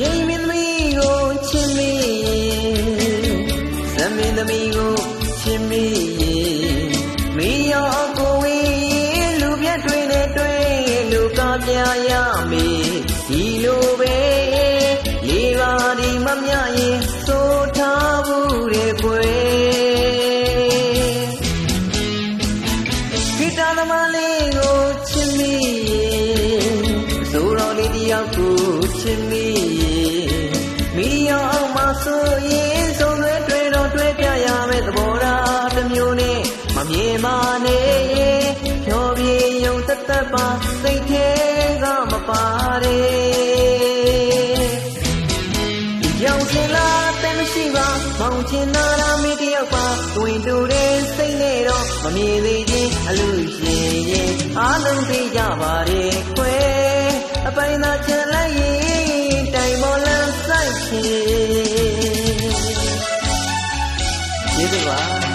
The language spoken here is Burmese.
ငိမ့်မင်းသမီးကိုချစ်မိရင်ဇမင်းသမီးကိုချစ်မိရင်မိရောကိုဝေးလူပြတ်တွေနဲ့တွေ့လူကပြရမေဒီလိုပဲလေးပါးဒီမမြရင်သို့ထားဘူးတဲ့ကွယ်ဂီတသမားလေးကိုချစ်မိရင်ဆိုတော်လေးတယောက်ကိုချစ်မိရင်မိရောအောင် မဆိုရင်ဆုံးသွဲတွေ့တော့တွေ့ပြရမယ်သဘောထားတစ်မျိုးနဲ့မမြင်မနေရင်ဖြောပြေယုံသက်သက်ပါစိတ်ထဲကမပါတဲ့ရောင်စင်လာတဲ့မရှိပါမောင်ချင်နာရာမီတယောက်ပါတွင်တူတဲ့စိတ်နဲ့တော့မမြင်သေးခြင်းအလူရှင်ရင်အားလုံးသိကြပါရဲ့ခွဲအပိုင်သာချင်လိုက်ရင် Goodbye.